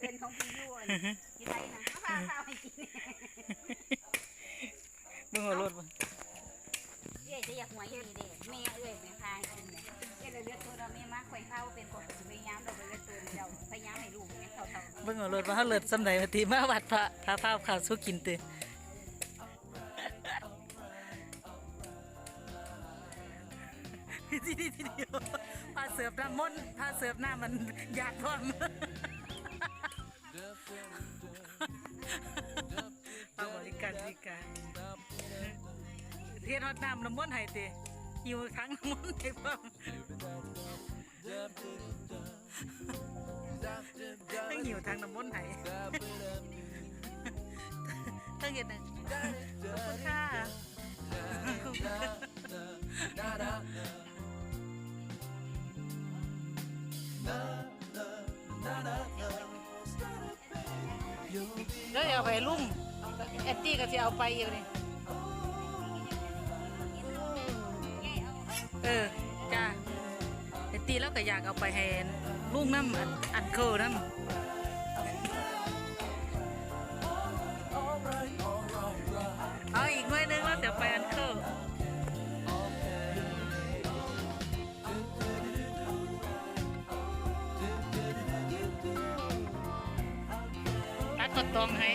เป็นของพี่ยูนกินไรนะเอาข้าวข้าวให้กินเบิ่งเอารถบ่เอ้ยจะอยากหัวยี่นี่เด้แม่เอ้ยแม่พางกินเนี่ยเอ้ยเราเลือกตัวเราแม่มาข่อยข้าวเป็นคนพยายามเราไปเลือกตัวเราพยายามให้ลูกเนี่ยเท่าๆเบิ่งเอารถว่าเฮาเลิศสำใดว่าติมาวัดพระพาพาข้าวสู้กินติ ที่นี่ทีเดียวพาเสิร์ฟน้ำมนต์พาเสิร์ฟหน้ำมันอยากพร้อมเอาบริการบริการเทียนฮอดน้ำน้ำมนต์ให้ติหิวทั้งน้ำมนต์ให้พร้อมทั้งหิวทั้งน้ำมนต์ให้ทั้งเห็ดหนึ่งขอบคุณค่ะขอบคุณค่ะ เอาไปลุ่มแอตตี้ก็จะเอาไปอีกนี่เออจ้าแอตตี้แล้วก็อยากเอาไปให้ลุงน้ำอันอันเคิลน้ำ ตัดกดตองให้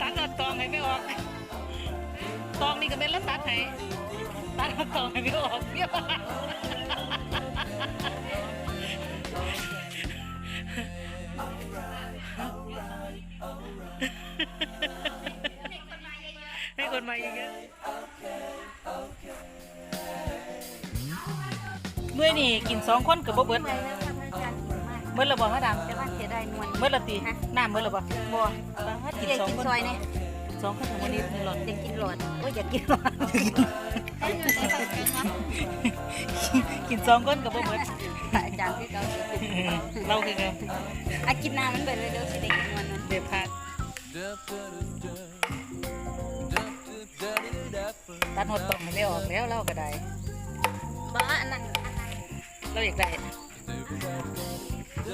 ตัดกดตองให้ไม่ออก ตองนี่ก็เป็นแล้วตัดให้ ตัดกดตองให้ไม่ออกเบี้ยให้คนมาเยอะๆเมื่อนี่กินสองคนกับบ่เบิด ไปแล้วทำอาจารย์กินมากเบิดและบ่มาดามแต่ว่าเสียดายนวลเบิดละตีน้ำเบิดละบ่บัวกิกินนสองกินคนซอยเนี่ยสองคนของวันนี้หนึ่งหลอดอยากกินหลอดโอ้ยอยากกินหลอดกินสองคนกับบ่เบิดอาจารย์ที่เขาสิเราคือกันอากินน้ำมันเบิดเลยเดี๋ยวสิได้กินวันนั้นเดี๋ยวพาตัดหดตองให้ไม่ออกแล้วเราก็ได้ บ้าอันนั้นอันนั้นเราอยากได้เฮ้ ย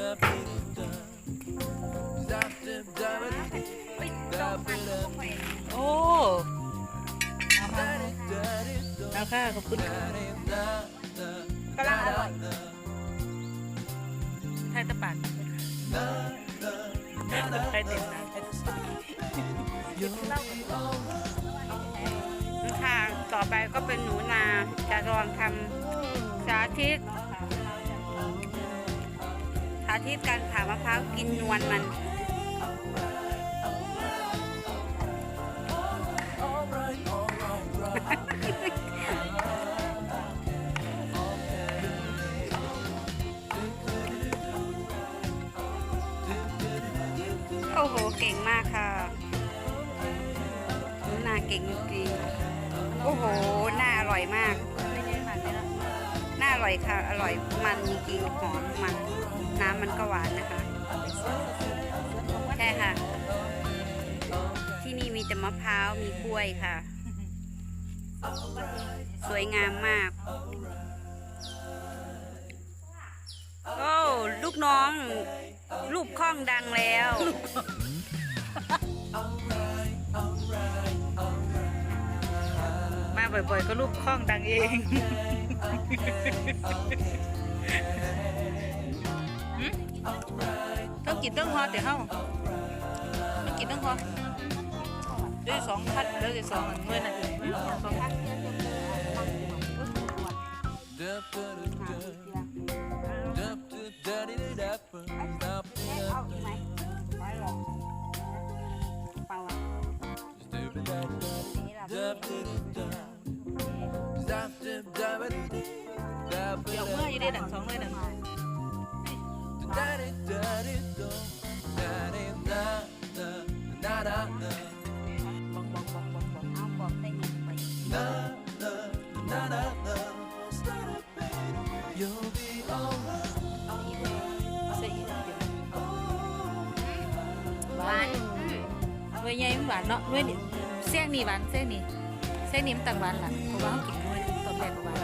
ต้องฟังลูกไปโอ้เอามาเอาค่ะขอบคุณค่ะกำลังอร่อยไทยตะปานไทยเต็มนะค่ะ ต่อไปก็เป็นหนูนาจะลองทำสาธิต สาธิตการผ่ามะพร้าวกินนวลมันโอ้โห เก่งมากค่ะหนูนาเก่งจริงโอ้โห น่าอร่อยมาก น่าอร่อยค่ะ อร่อยมันจริงหอมมัน น้ำมันก็หวานนะคะใช่ค่ะ ที่นี่มีแต่มะพร้าวมีกล้วยค่ะ สวยงามมากโอ้ลูกน้อง รูปคล้องดังแล้วมาบ่อยๆ ก็รูปคล้องดังเอง กินต้องพอเดี๋ยวเฮาต้องกินต้องพอเดี๋ยสองพัดเดี๋ยวสองเมื่อนั้นหึสองพัดเดี๋ยวเมื่ออยู่ได้ดังสองเลยดัง วยใหญ่มันหวานเนาะด้วยนี่เสี้ยงนี่หวานเสี้ยงนี่เสี้ยงนี่มันต่างหวานล่ะเพราะว่าเขากินด้วยตอนแรกก็หวาน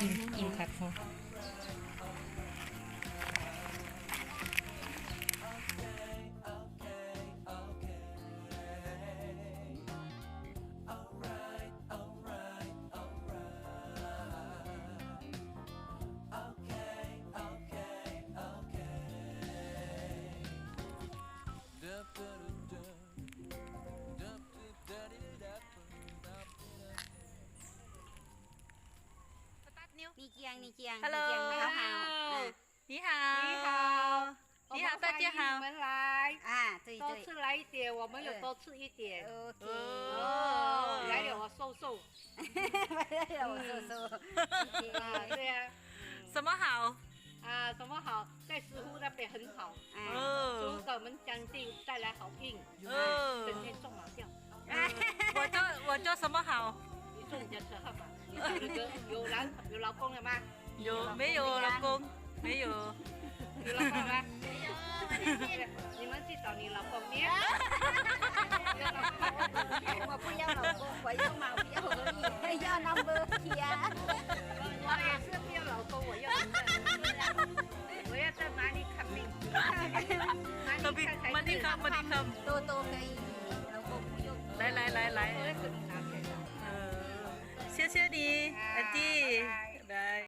อิ่มอิ่มคักเนะนิ้ว นี่เกียงนี่เกียง ฮัลโหล นี่เกียงขาวๆอ่ะ นี่ฮาว 你好，你好大家好我们来， อ่าตุย 多 ตุย 吃来一点，我们有多吃一点。 โอเค 哦来了，我瘦瘦 ไปได้เราสู้ๆโอเค 啊，对呀， สมอหาว 啊，什么好，在石湖那边很好， อ่า เออ 石湖给我们将近带来好运，嗯整天中马票，我做我做什么好你说你的车号码，你有个有男有老公了吗？ 有没有老公没有有老公了吗？没有，你们去找你老公呢？有老公。 ว่าผู้เยาว์เราโกงกว่าเยาว์เมาผู้เยาว์เก้าอี้เยาว์นัมเบอร์เคลียร์ 我也是没有老公，我要我要在哪里看病？哪 เขา 里 พี่ 看才 มาที่ 是？ คำมาที่ค โตโตเก้าอี้เราโกงผู้เยาว์ ำ来来来来我要跟你拿钱的。呃谢谢你阿弟